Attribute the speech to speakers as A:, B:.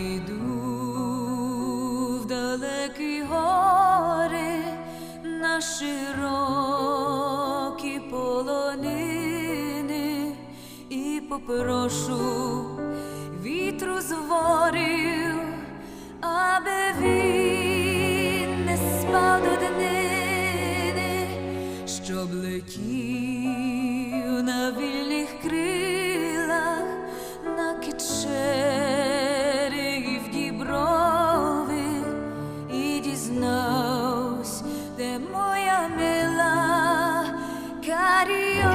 A: Йду в далекі гори на широкі полонини і попрошу вітру зворів, аби він не спав до днини, щоб летів. Camila, Cario.